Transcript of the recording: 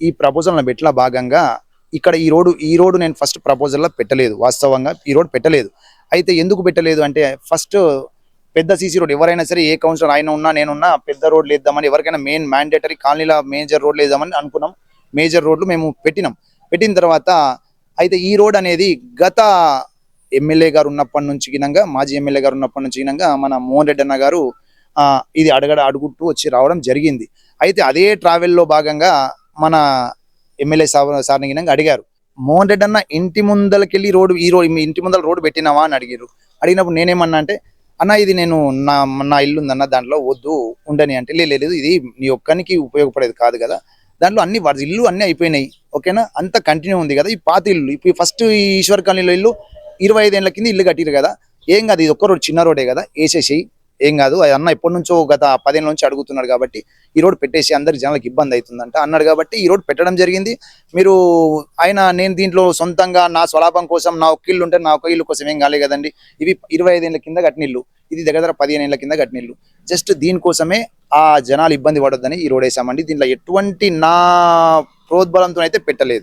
ఈ ప్రపోజల్ని పెట్టిన భాగంగా ఇక్కడ ఈ రోడ్డు ఈ రోడ్డు నేను ఫస్ట్ ప్రపోజల్లో పెట్టలేదు వాస్తవంగా ఈ రోడ్ పెట్టలేదు. అయితే ఎందుకు పెట్టలేదు అంటే ఫస్ట్ పెద్ద సీసీ రోడ్ ఎవరైనా సరే ఏ కౌన్సిలర్ ఆయన ఉన్నా నేనున్నా పెద్ద రోడ్లు వేద్దామని ఎవరికైనా మెయిన్ మ్యాండేటరీ కాలనీలో మేజర్ రోడ్లు వేద్దామని అనుకున్నాం. మేజర్ రోడ్లు మేము పెట్టినాం. పెట్టిన తర్వాత అయితే ఈ రోడ్ అనేది గత ఎమ్మెల్యే గారు ఉన్నప్పటి నుంచి గినంగా మాజీ ఎమ్మెల్యే గారు ఉన్నప్పటి నుంచి గినంగా మన మోహన్ రెడ్డి అన్న గారు ఇది అడగడ అడుగుతూ వచ్చి రావడం జరిగింది. అయితే అదే ట్రావెల్లో భాగంగా మన ఎమ్మెల్యే సార్ సార్ని గినంగా అడిగారు మోహన్ రెడ్డి అన్న ఇంటి ముందలకెళ్ళి రోడ్డు ఈ రోడ్ మీ ఇంటి ముందర రోడ్డు పెట్టినావా? అని అడిగారు అడిగినప్పుడు నేనేమన్నా అంటే అన్న ఇది నేను నా నా ఇల్లు ఉందన్న దాంట్లో వద్దు ఉండని. అంటే "లే, లేదు ఇది నీ ఒక్కనికి ఉపయోగపడేది కాదు కదా. దాంట్లో అన్ని ఇల్లు అన్ని అయిపోయినాయి ఓకేనా? అంత కంటిన్యూ ఉంది కదా ఈ పాత ఇల్లు ఇప్పుడు ఫస్ట్ ఈశ్వర్ కాలనీలో ఇల్లు ఇరవై ఐదేళ్ళ కింద ఇల్లు కట్టిరు కదా. ఏం కాదు ఇది ఒక్క రోడ్ చిన్న రోడే కదా వేసేసేయి. ఏం కాదు అది అన్న ఎప్పటి నుంచో గత పదేళ్ళ నుంచి అడుగుతున్నాడు కాబట్టి ఈ రోడ్ పెట్టేసి అందరికి జనాలకు ఇబ్బంది అవుతుందంట. అన్నాడు కాబట్టి ఈ రోడ్ పెట్టడం జరిగింది. మీరు ఆయన నేను దీంట్లో సొంతంగా నా స్వలాభం కోసం నా ఒక్క ఇల్లు ఉంటే నా ఒక ఇల్లు కోసం ఏం కాలే కదండి. ఇవి ఇరవై ఐదేళ్ళ కింద కట్టినిల్లు. ఇది దగ్గర దగ్గర పదిహేను ఏళ్ళ కింద కట్టినిల్లు. జస్ట్ దీనికోసమే ఆ జనాలు ఇబ్బంది పడొద్దని ఈ రోడ్ వేసామండి. దీంట్లో ఎటువంటి నా ప్రోద్బలంతో అయితే పెట్టలేదు.